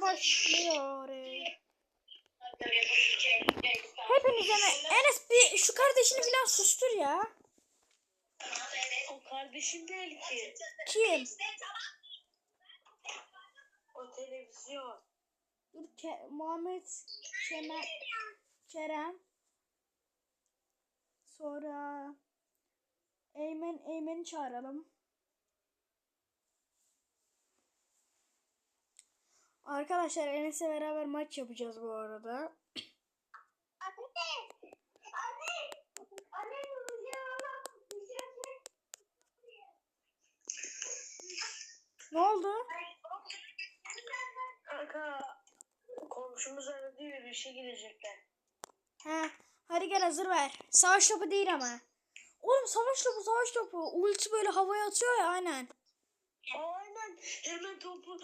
başlıyor. Hepinize mi? Enes bir şu kardeşini falan sustur ya. O kardeşim değil ki. Kim? O televizyon. Dur Ke- Muhammed Kemal Kerem. Sonra Eymen Eymen'i çağıralım. Arkadaşlar Enes'le beraber maç yapacağız bu arada. Ne oldu? Kanka komşumuz aradı bir işe gidecekler. He, hadi gel hazır ver. Savaş topu değil ama. Oğlum savaş topu savaş topu. Ulti böyle havaya atıyor ya aynen. Aynen hemen topu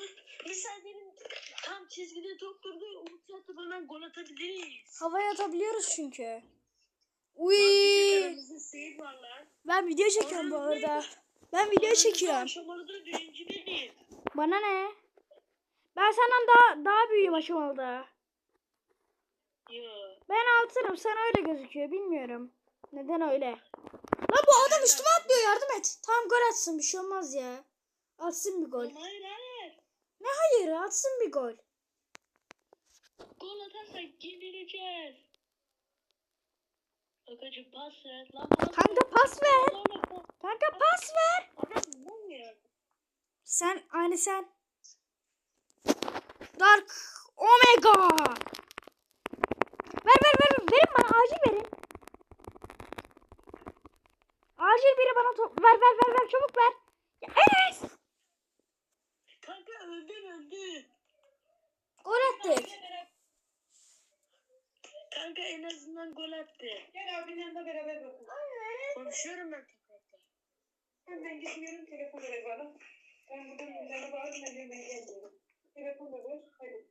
mesela benim tam çizgide top durdu umut atıp hemen gol atabiliriz. Havaya atabiliyoruz çünkü. Uy. Ben video çekiyorum bu arada. Ben video çekiyorum. Bana ne? Ben senden daha daha büyüğüm aşamalıda. Ben altınım sen öyle gözüküyor bilmiyorum. Neden öyle? Lan bu adam üstüme atlıyor yardım et. Tamam gol atsın bir şey olmaz ya. Atsın bir gol. Ama hayır hayır. Ne hayır atsın bir gol. Gol atarsak yenileceğiz. Bakacım pas ver. Lan pas Kanka pas ver. Kanka pas ver. Sen aynı sen. Dark Omega. Ver ver ver. Verin bana acil verin. Acil biri bana top ver ver ver ver çabuk ver. Ya Enes. Kanka öldün öldün. Gol attık. Kanka en azından gol attı. Gel abinin yanında beraber bakın. Konuşuyorum ben tekrar. Ben, ben gitmiyorum telefon ver bana. Ben buradan yüzlerine bağırdım ben ben gelmiyorum. Telefon da ver. Hadi.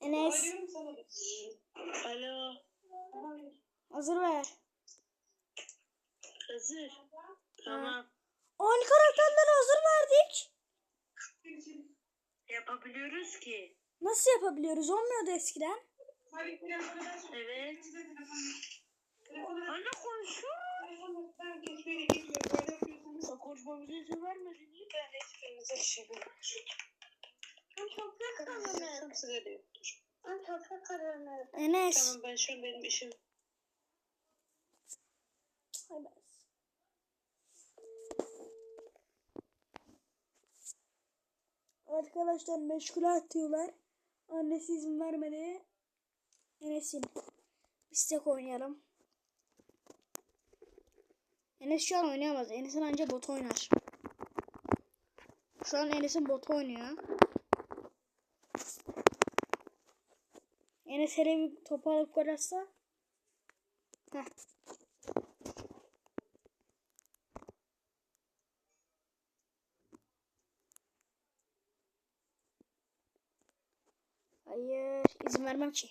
Enes Arıyorum sana da. Alo. Hazır ver. Hazır. Tamam. Aynı karakterleri hazır verdik. Yapabiliyoruz ki. Nasıl yapabiliyoruz? Olmuyordu eskiden. Evet. Anne konuşuyor. Konuşmamıza izin vermedi. Niye ben. Toprak alanı. Enes. Tamam ben şu an benim işim. Ay Arkadaşlar meşgul atıyorlar. Annesi izin vermedi. Enes'in. Biz tek oynayalım. Enes şu an oynayamaz. Enes'in anca bot oynar. Şu an Enes'in botu oynuyor. Enes hele bir gol atsa. Heh. Hayır, izin vermem ki.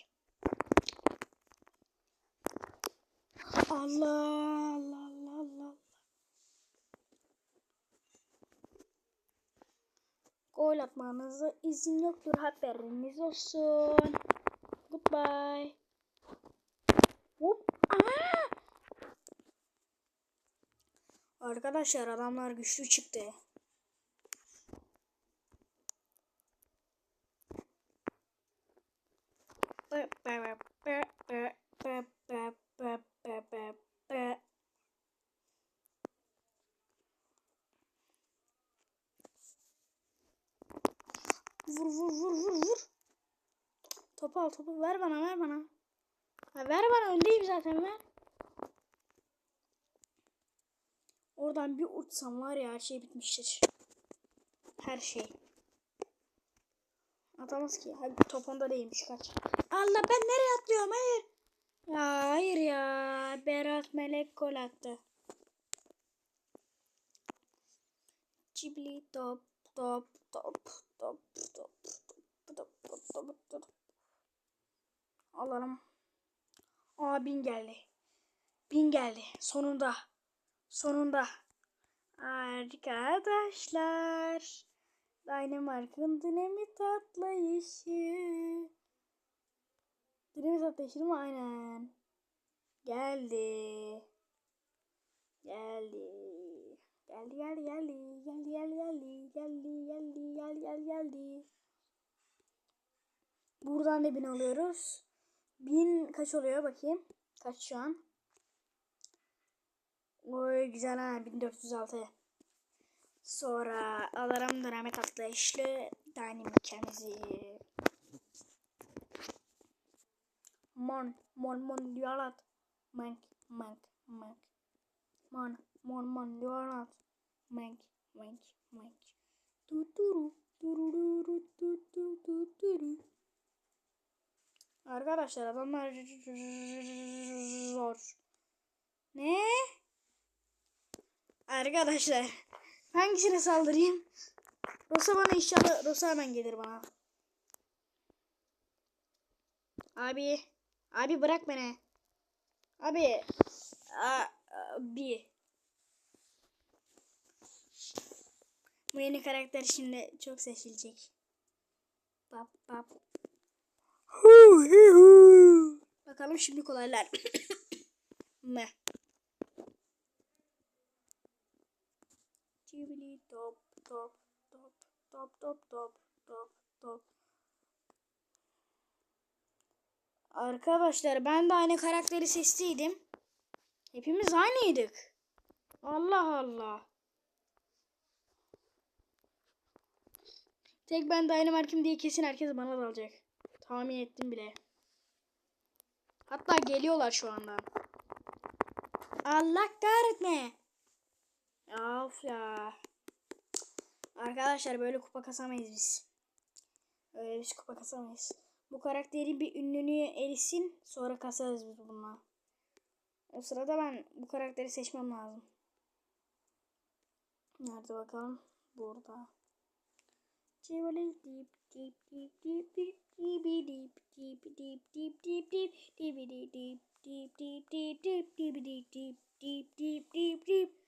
Allah Allah Allah Allah. Gol atmanıza izin yoktur haberiniz olsun. Goodbye. Hop. Aa! Arkadaşlar adamlar güçlü çıktı. Vur vur vur vur vur. Topu al topu ver bana ver bana. Ha, ver bana öndeyim zaten ver. Oradan bir uçsam var ya her şey bitmiştir. Her şey. Atamaz ki. Hadi top onda değilmiş kaç. Allah ben nereye atlıyorum hayır. Ya hayır ya. Berat Melek gol attı. Cibli top top top top top top top top top Alalım. Aa bin geldi. Bin geldi. Sonunda. Sonunda. Arkadaşlar. Danimark'ın dinamit atlayışı. Dinamit atlayışı değil mi? Aynen. Geldi. Geldi. Geldi geldi geldi. Geldi geldi geldi. Geldi geldi geldi geldi geldi. Buradan ne bin alıyoruz? Bin kaç oluyor bakayım. Kaç şu an? Oy güzel ha 1406. Sonra alırım dinamit atlayışlı dinamikemizi. Mon, mon, mon diyorlar. Mank, mank, mank. Mon, mon, mon diyorlar. Mank, mank, mank. Tuturu, tururu, tutu, tuturu. Arkadaşlar adamlar zor. Ne? Arkadaşlar hangisine saldırayım? Rosa bana inşallah Rosa hemen gelir bana. Abi abi bırak beni. Abi abi Bu yeni karakter şimdi çok seçilecek. Bap bap. Hu, hu, hu. Bakalım şimdi kolaylar. mı? Cibili top top top top top top top top. Arkadaşlar ben de aynı karakteri seçtiydim. Hepimiz aynıydık. Allah Allah. Tek ben Dynamite'im diye kesin herkes bana dalacak. Tahmin ettim bile. Hatta geliyorlar şu anda. Allah kahretme. Of ya. Arkadaşlar böyle kupa kasamayız biz. Öyle biz kupa kasamayız. Bu karakterin bir ünlülüğü erisin sonra kasarız biz bununla. O sırada ben bu karakteri seçmem lazım. Nerede bakalım? Burada. Civali dip dip dip dip dip dip dip dip dip dip dip dip dip dip dip dip dip dibi dip dip dip dip dip dip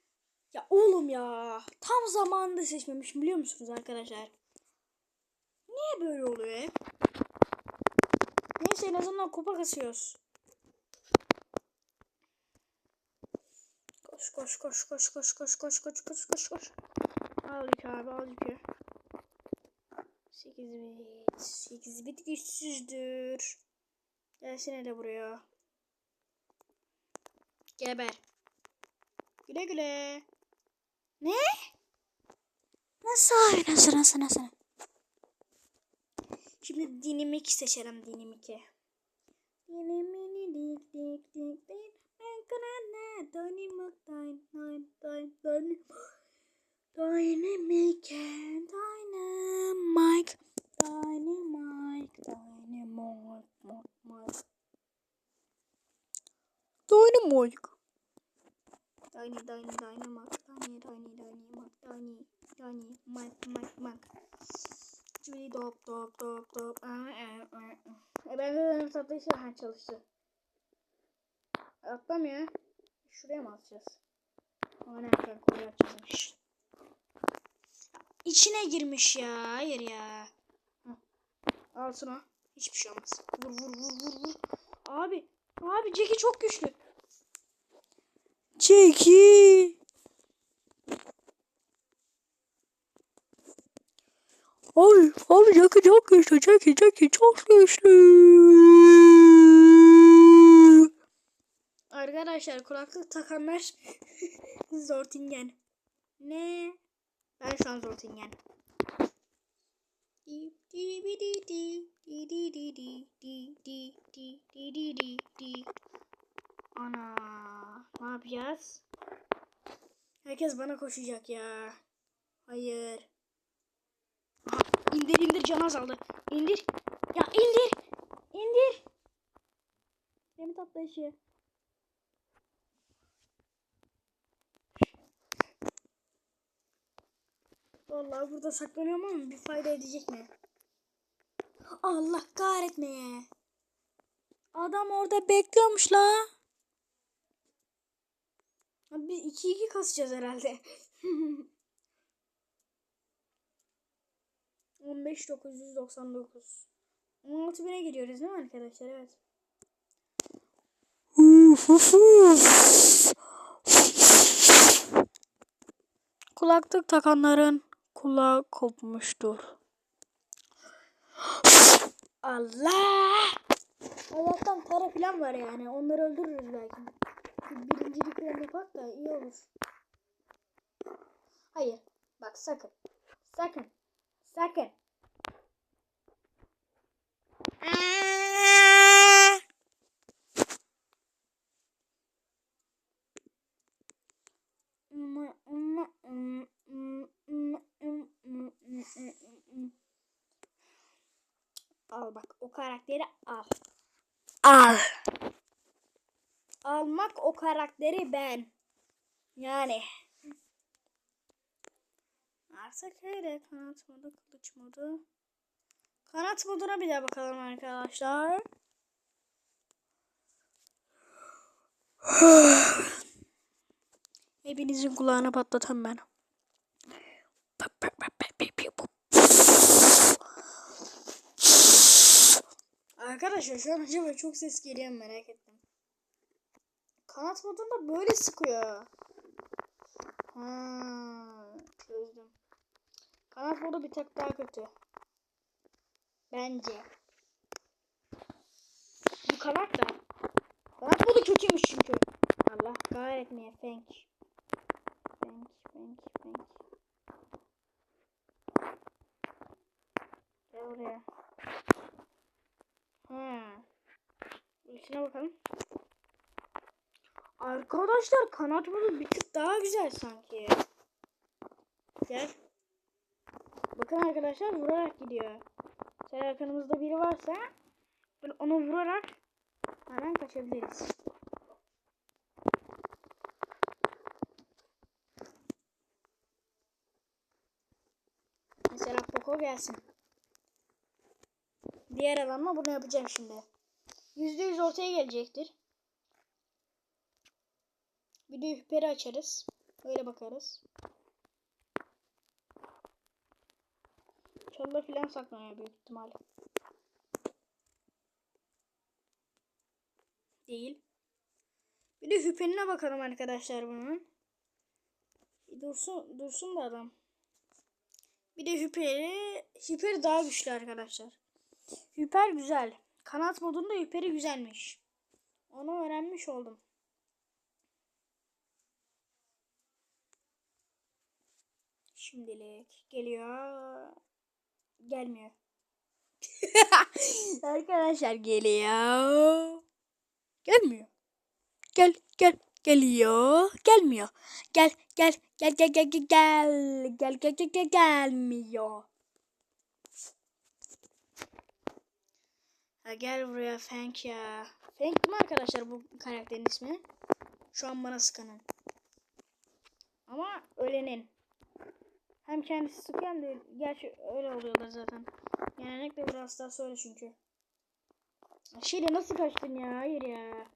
Ya oğlum ya tam zamanında seçmemişim biliyor musunuz arkadaşlar? Niye böyle oluyor hep? Neyse en azından kupa kasıyoruz. Koş koş koş koş koş koş koş koş koş koş koş. Al yükü abi al yükü. 8 bit. 8 bit güçsüzdür. Gelsin hele buraya. Geber. Güle güle. Ne? Nasıl nasıl nasıl nasıl? Şimdi dinamik seçelim dinamiki. Dinamini dik dik dik dik. Ben kanana dynamik dynamik dynamik dynamik dynamik dynamik dynamik dynamik dynamik Tiny, Doni, Doni, Doni, Mak, Doni, Doni, Mak, Mak, Mak. Cüveli dop, dop, dop, dop. E, ben de tatlı işe ha çalıştı. Atlamıyor. Şuraya mı atacağız? Ama ne yapacağız? Kolay atacağız. İçine girmiş ya. Hayır ya. Altına. Hiçbir şey olmaz. Vur vur vur vur vur. Abi. Abi Jackie çok güçlü. Jackie. Abi, abi Jackie çok güçlü, Jackie, Jackie çok güçlü. Arkadaşlar kulaklık takanlar Zortingen. Ne? Ben şu an Zortingen. Ana, ne yapacağız? Herkes bana koşacak ya. Hayır. İndir indir can azaldı. İndir. Ya indir. İndir. Demir atlayışı. Vallahi burada saklanıyorum ama bir fayda edecek mi? Allah kahretmeye. Adam orada bekliyormuş la. Biz 2-2 kasacağız herhalde. 15999. 16000'e giriyoruz değil mi arkadaşlar? Evet. Kulaklık takanların kulağı kopmuştur. Allah! Allah'tan para falan var yani. Onları öldürürüz belki. Bir Birincilik falan yapak da iyi olur. Hayır. Bak sakın. Sakın. Sakın. Al bak o karakteri al. Al. Almak o karakteri ben. Yani. Artık öyle kanat modu, kılıç modu. Kanat moduna bir daha bakalım arkadaşlar. Hepinizin kulağına patlatan ben. Arkadaşlar şu an acaba çok ses geliyor merak ettim. Kanat modunda böyle sıkıyor. Ha, çözdüm. Kanat modu bir tek daha kötü. Bence. Bu kanat da. Kanat modu kötüymüş çünkü. Allah kahretmeye Fenk. Fenk, Fenk, Fenk. Gel oraya. Ha. İçine bakalım. Arkadaşlar kanat modu bir tık daha güzel sanki. Gel. Bakın arkadaşlar vurarak gidiyor. Eğer arkanızda biri varsa böyle onu vurarak hemen kaçabiliriz. Mesela Poco gelsin. Diğer adamla bunu yapacağım şimdi. Yüzde yüz ortaya gelecektir. Bir de hüperi açarız. Öyle bakarız. Çalıda filan saklanıyor büyük ihtimal. Değil. Bir de hüpenine bakalım arkadaşlar bunun. Dursun, dursun da adam. Bir de hüperi, hüperi daha güçlü arkadaşlar. Hüper güzel. Kanat modunda hüperi güzelmiş. Onu öğrenmiş oldum. Şimdilik geliyor. Gelmiyor. Arkadaşlar geliyor. Gelmiyor. Gel gel geliyor. Gelmiyor. Gel gel gel gel gel gel gel gel gel gel gel gelmiyor. Ha, gel buraya Fank ya. Fank mi arkadaşlar bu karakterin ismi? Şu an bana sıkanın. Ama ölenin. Hem kendisi sıkıyor hem de gerçi öyle oluyorlar zaten. Genellikle biraz daha söyle çünkü. Şeyle nasıl kaçtın ya? Hayır ya.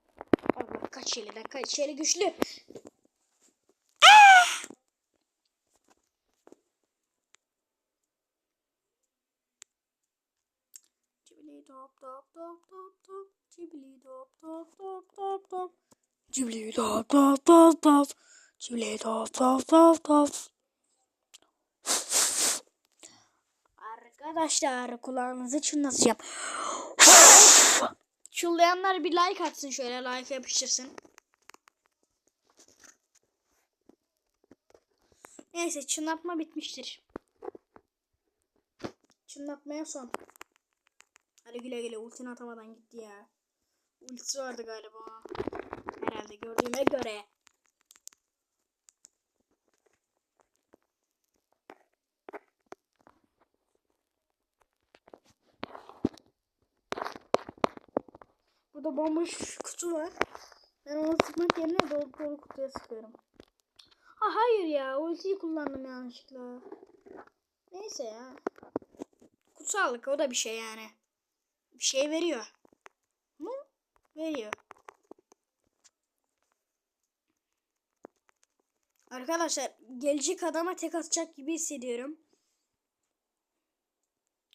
Allah kaç şeyleden kaç şeyle güçlü. Cibili top top top top top. Cibili top top top top top. Cibili top top top top. Cibili top top top top. Arkadaşlar kulağınızı çınlatacağım. Çullayanlar bir like atsın şöyle like yapıştırsın. Neyse çınlatma bitmiştir. Çınlatmaya son. Hadi güle güle ultini atamadan gitti ya. Ultisi vardı galiba. Herhalde gördüğüme göre. Burada bomboş kutu var. Ben onu sıkmak yerine dolu dolu kutuya sıkıyorum. Ha hayır ya ultiyi kullandım yanlışlıkla. Neyse ya. Kutsallık o da bir şey yani. Bir şey veriyor. Mu? Veriyor. Arkadaşlar gelecek adama tek atacak gibi hissediyorum.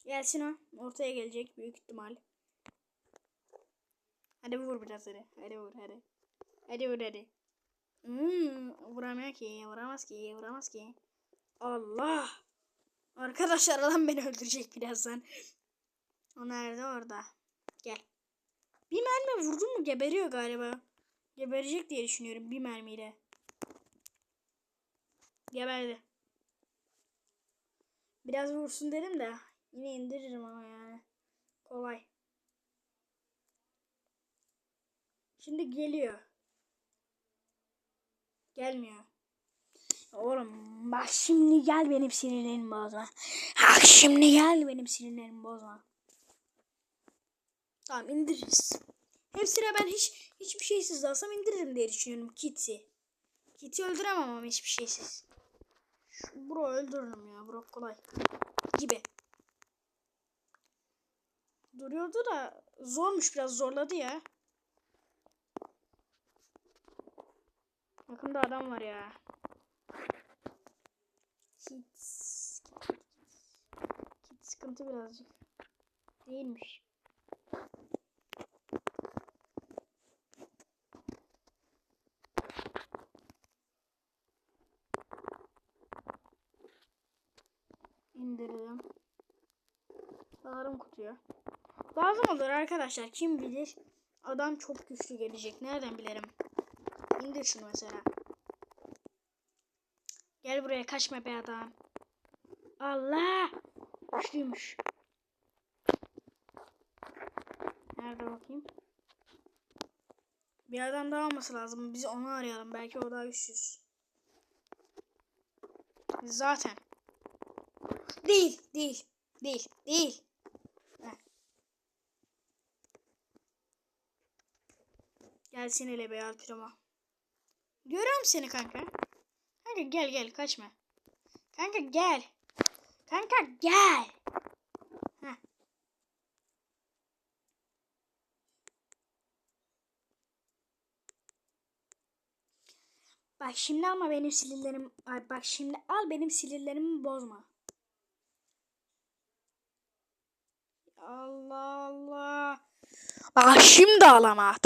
Gelsin o. Ortaya gelecek büyük ihtimal. Hadi vur biraz hadi. Hadi vur hadi. Hadi vur hadi. Hmm, vuramıyor ki. Vuramaz ki. Vuramaz ki. Allah. Arkadaşlar adam beni öldürecek birazdan. O nerede orada? Gel. Bir mermi vurdun mu geberiyor galiba. Geberecek diye düşünüyorum bir mermiyle. Geberdi. Biraz vursun dedim de yine indiririm ama yani. Kolay. Şimdi geliyor. Gelmiyor. Oğlum bak şimdi gel benim sinirlerimi bozma. Bak şimdi gel benim sinirlerimi bozma. Tamam indiririz. Hepsine ben hiç hiçbir şeysiz alsam indiririm diye düşünüyorum Kit'i. Kit'i öldüremem ama hiçbir şeysiz. Şu bro öldürürüm ya. Bro kolay. Gibi. Duruyordu da zormuş biraz zorladı ya. Yakında adam var ya. Kit. Kit sıkıntı birazcık. Değilmiş. indirdim. Bağırım kutuya. Lazım olur arkadaşlar. Kim bilir. Adam çok güçlü gelecek. Nereden bilirim? İndir şunu mesela. Gel buraya kaçma be adam. Allah! Güçlüymüş. Nerede bakayım? Bir adam daha olması lazım. Biz onu arayalım. Belki o daha güçsüz. Zaten. Değil, değil, değil, değil. Heh. Gelsin hele be Alpiroma. Görüyorum seni kanka. Kanka gel gel kaçma. Kanka gel. Kanka gel. Bak şimdi ama benim sinirlerim ay bak şimdi al benim sinirlerimi bozma. Allah Allah. Bak şimdi al ama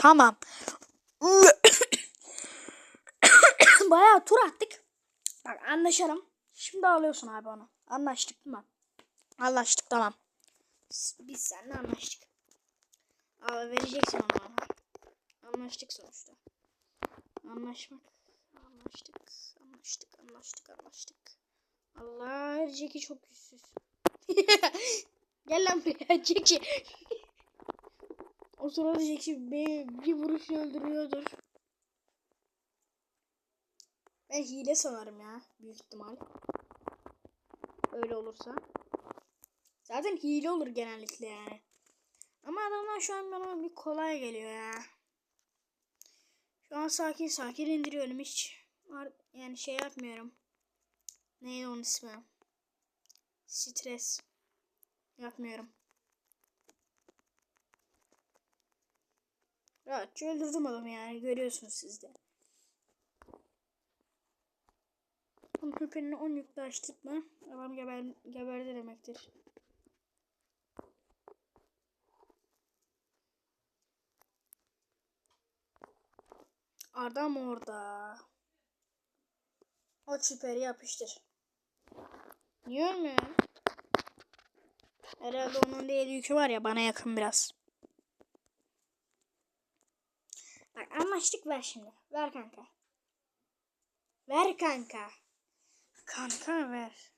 tamam. Bayağı tur attık. Bak anlaşalım. Şimdi alıyorsun abi onu. Anlaştık mi? Anlaştık tamam. Biz- seninle anlaştık. Al vereceksin bana. Anlaştık sonuçta. Anlaşmak. Anlaştık. Anlaştık. Anlaştık. Anlaştık. Allah Jackie çok güçsüz. Gel lan buraya Jackie. o sırada Jackie bir, bir vuruş öldürüyordur. Ben hile sanarım ya. Büyük ihtimal. Öyle olursa. Zaten hile olur genellikle yani. Ama adamlar şu an bana bir kolay geliyor ya. Şu an sakin sakin indiriyorum hiç. Yani şey yapmıyorum. Neydi onun ismi? Stres. Yapmıyorum. Rahatça öldürdüm adamı yani. Görüyorsunuz siz Onun köpeğini 10 yükle açtık mı? Adam geber, geberdi demektir. Adam orada. O çiperi yapıştır. Niye ölmüyor? Herhalde onun değil yükü var ya bana yakın biraz. Bak anlaştık ver şimdi. Ver kanka. Ver kanka. Kanka ver.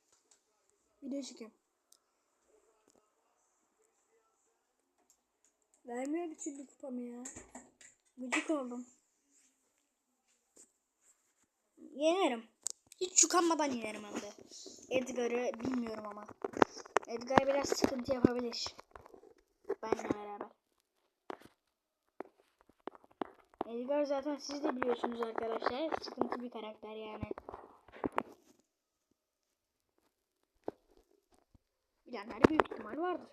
Video çekiyorum. Vermiyor bir türlü kupamı ya. Gıcık oldum. Yenerim. Hiç çıkanmadan yenerim hem de. Edgar'ı bilmiyorum ama. Edgar biraz sıkıntı yapabilir. Benle beraber. Edgar zaten siz de biliyorsunuz arkadaşlar. Sıkıntı bir karakter yani. Bilenler büyük ihtimal vardır.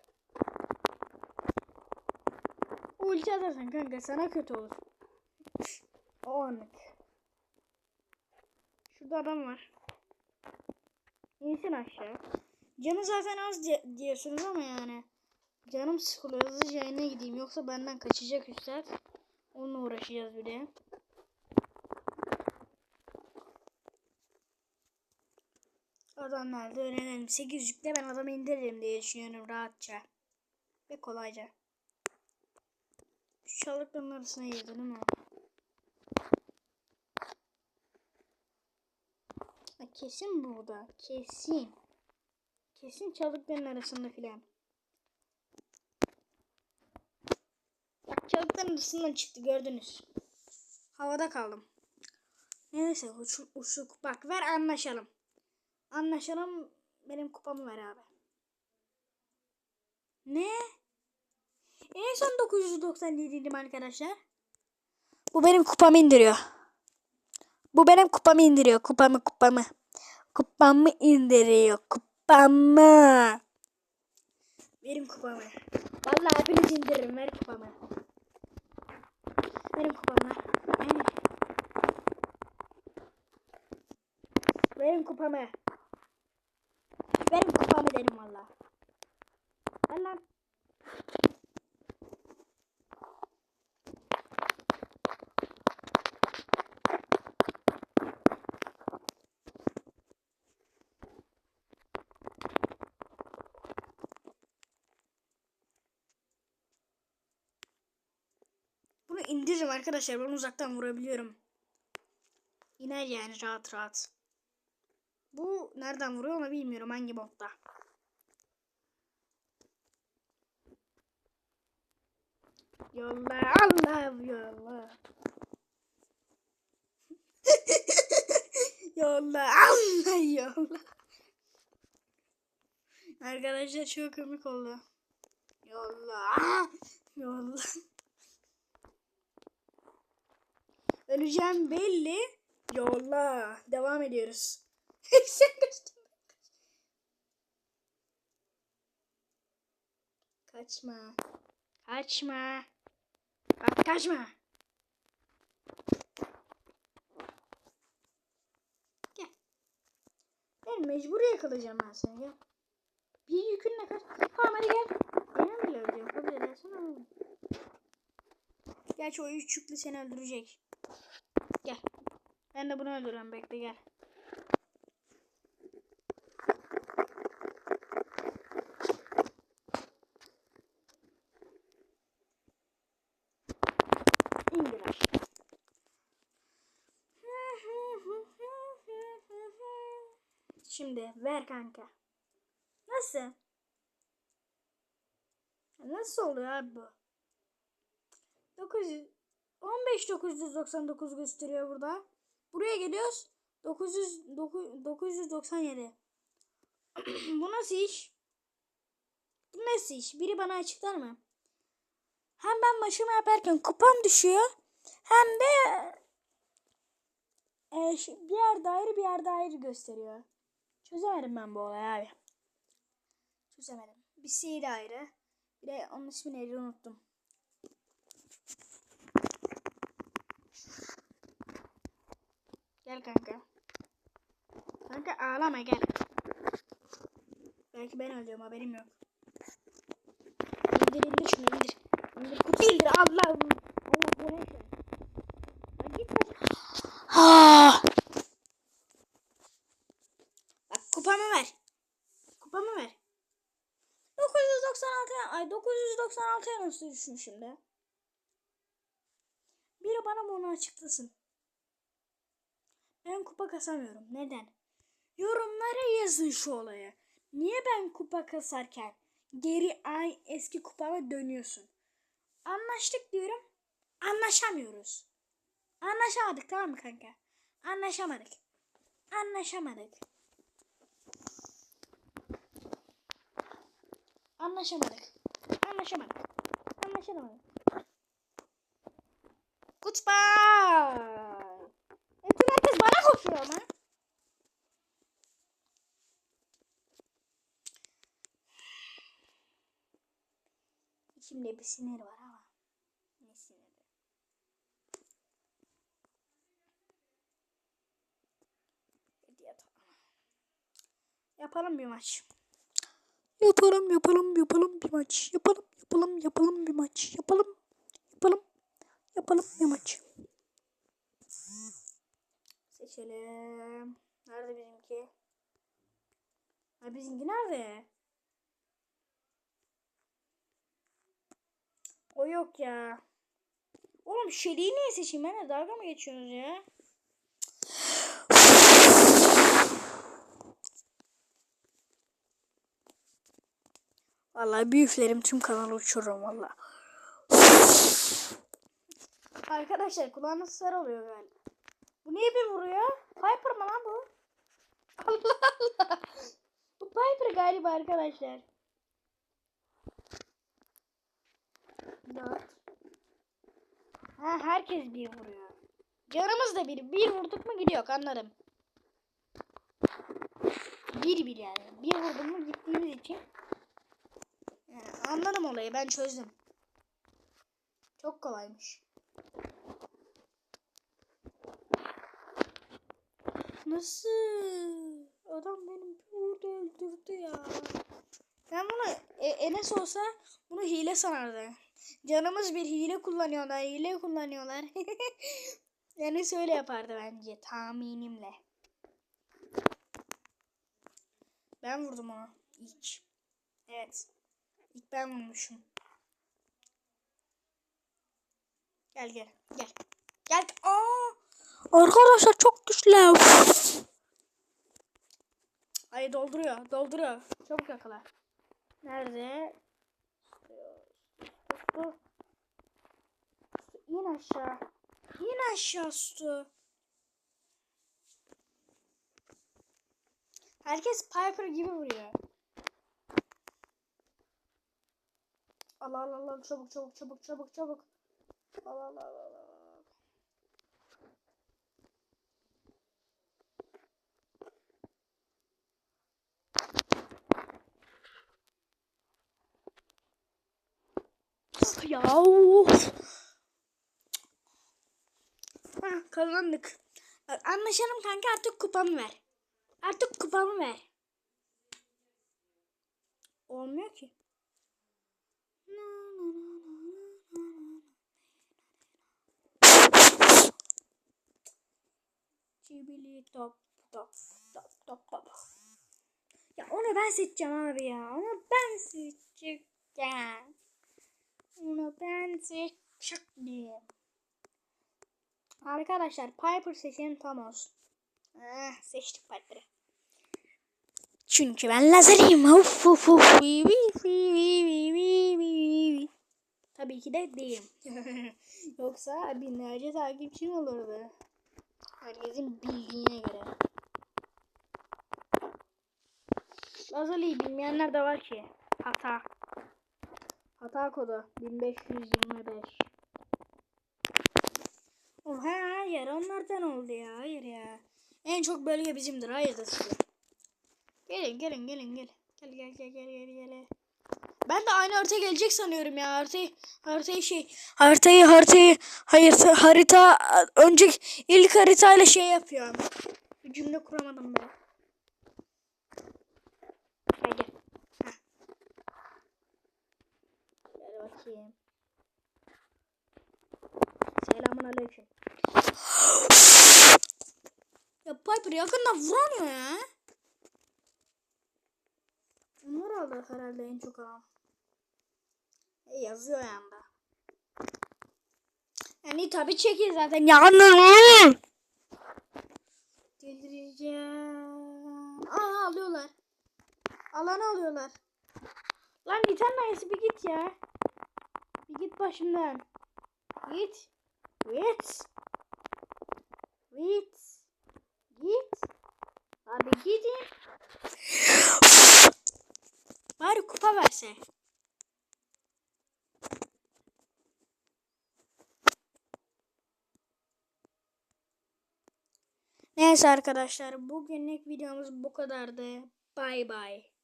Ulti atarsan kanka sana kötü olur. O anlık. Şurada adam var. İnsin aşağı. Canı zaten az diye, diyorsunuz ama yani. Canım sıkılıyor. Hızlıca yayına gideyim. Yoksa benden kaçacak üstad. Onunla uğraşacağız bir de. Adam nerede öğrenelim. 8 yükle ben adamı indiririm diye düşünüyorum rahatça. Ve kolayca. Şu çalıkların arasına girdi değil mi? Kesin burada. Kesin. Kesin çalıkların arasında filan. Bak çalıkların arasından çıktı gördünüz. Havada kaldım. Neyse uç, uçluk. Bak ver anlaşalım. Anlaşalım. Benim kupamı ver abi. Ne? En son 997'ydim arkadaşlar. Bu benim kupamı indiriyor. Bu benim kupamı indiriyor. Kupamı kupamı. Kupamı indiriyor. Kupamı. Benim kupamı. Vallahi hepiniz indiririm. Ver kupamı. Benim kupamı. Benim. Kupamı. Benim kupamı derim valla. Ver lan. Bunu indiririm arkadaşlar. Ben uzaktan vurabiliyorum. İner yani rahat rahat. Bu nereden vuruyor onu bilmiyorum hangi modda. Yolla Allah yolla. Allah yolla. Arkadaşlar çok komik oldu. Yolla. Yolla. Öleceğim belli. Yolla. Devam ediyoruz. Kaçma. Kaçma. Bak kaçma. Gel. Ben mecbur yakalayacağım ben seni gel. Bir yükünle kaç. Tamam hadi gel. Benim bile öldürüyor. Kabul edersen alalım. Gerçi o üç yüklü seni öldürecek. Gel. Ben de bunu öldürürüm. Bekle gel. İndir aşağı. Şimdi ver kanka. Nasıl? Nasıl oluyor abi bu? 900 15 999 gösteriyor burada. Buraya geliyoruz. 900 9, 997. bu nasıl iş? Bu nasıl iş? Biri bana açıklar mı? Hem ben maçımı yaparken kupam düşüyor. Hem de e, bir yer ayrı bir yer ayrı gösteriyor. Çözemedim ben bu olayı abi. Çözemedim. Bir de ayrı. Bir de onun ismi neydi unuttum. Gel kanka. Kanka ağlama gel. Belki ben öleceğim haberim yok. İndir indir şunu indir. İndir kutu indir Allah'ım. Allah bu ne git lan. Ah! Bak kupamı ver. Kupamı ver. 996 ay 996'ya nasıl düşmüş şimdi? Biri bana bunu açıklasın. Ben kupa kasamıyorum. Neden? Yorumlara yazın şu olayı. Niye ben kupa kasarken geri ay eski kupama dönüyorsun? Anlaştık diyorum. Anlaşamıyoruz. Anlaşamadık tamam mı kanka? Anlaşamadık. Anlaşamadık. Anlaşamadık. Anlaşamadık. Anlaşamadık. Goodbye. E tüm herkes bana koşuyor ama. İçimde bir sinir var ama. Ne siniri? Yapalım bir maç. Yapalım yapalım yapalım bir maç. Yapalım yapalım yapalım bir maç. Yapalım yapalım yapalım bir maç. Seçelim. Nerede bizimki? Ha bizimki nerede? O yok ya. Oğlum Şeli'yi niye seçeyim ben? Dalga mı geçiyorsunuz ya? Vallahi büyüklerim tüm kanalı uçururum valla. Arkadaşlar kulağınız sarı oluyor galiba. Bu niye bir vuruyor? Piper mı lan bu? Allah Allah. Bu Piper galiba arkadaşlar. Dört. Ha herkes bir vuruyor. Canımız da bir. Bir vurduk mu gidiyor anladım. Bir bir yani. Bir vurduk mu gittiğimiz için. Anladım olayı ben çözdüm. Çok kolaymış. Nasıl? Adam benim burada öldürdü ya. Ben bunu e, Enes olsa bunu hile sanardı. Canımız bir hile kullanıyorlar, hile kullanıyorlar. Enes öyle yapardı bence tahminimle. Ben vurdum onu ilk. Evet. İlk ben vurmuşum. Gel gel gel. Gel. Aa! Arkadaşlar çok güçlü. Ay dolduruyor, dolduruyor. Çabuk yakala. Nerede? Su in aşağı. İn aşağı su. Herkes Piper gibi vuruyor. Allah Allah Allah çabuk çabuk çabuk çabuk çabuk. Allah Allah Allah Allah. Ya of. Ha, kazandık. Anlaşalım kanka artık kupamı ver. Artık kupamı ver. Olmuyor ki. Çibili top top top top top. Ya onu ben seçeceğim abi ya. Onu ben seçeceğim. Onu ben seçeceğim. Arkadaşlar Piper seçelim tam olsun. Eh, seçtik Piper'ı. Çünkü ben lazeriyim. Vi, vi, vi. Tabii ki de değilim. Yoksa binlerce takipçim olurdu. Herkesin bildiğine göre. Lazerli'yi bilmeyenler de var ki. Hata. Hata kodu 1525. Oh, hayır onlardan oldu ya. Hayır ya. En çok bölge bizimdir. Hayırdır size. Gelin gelin gelin gelin. Gel gel gel gel gel gel. Ben de aynı harita gelecek sanıyorum ya. Haritayı haritayı şey haritayı haritayı hayır harita önce ilk haritayla şey yapıyorum. Bir cümle kuramadım ben. Gel gel. Bakayım. Selamun aleyküm. ya Piper yakından vuramıyor ya. Bunlar aldı herhalde en çok alan. E, yazıyor yanda. Yani tabi çekil zaten. Yandım. Delireceğim. Aa alıyorlar. Alanı alıyorlar. Lan gitar nayesi bir git ya. Bir git başımdan. Git. Git. Git. Git. Abi gidin. Bari kupa verse. Neyse arkadaşlar bugünlük videomuz bu kadardı. Bay bay.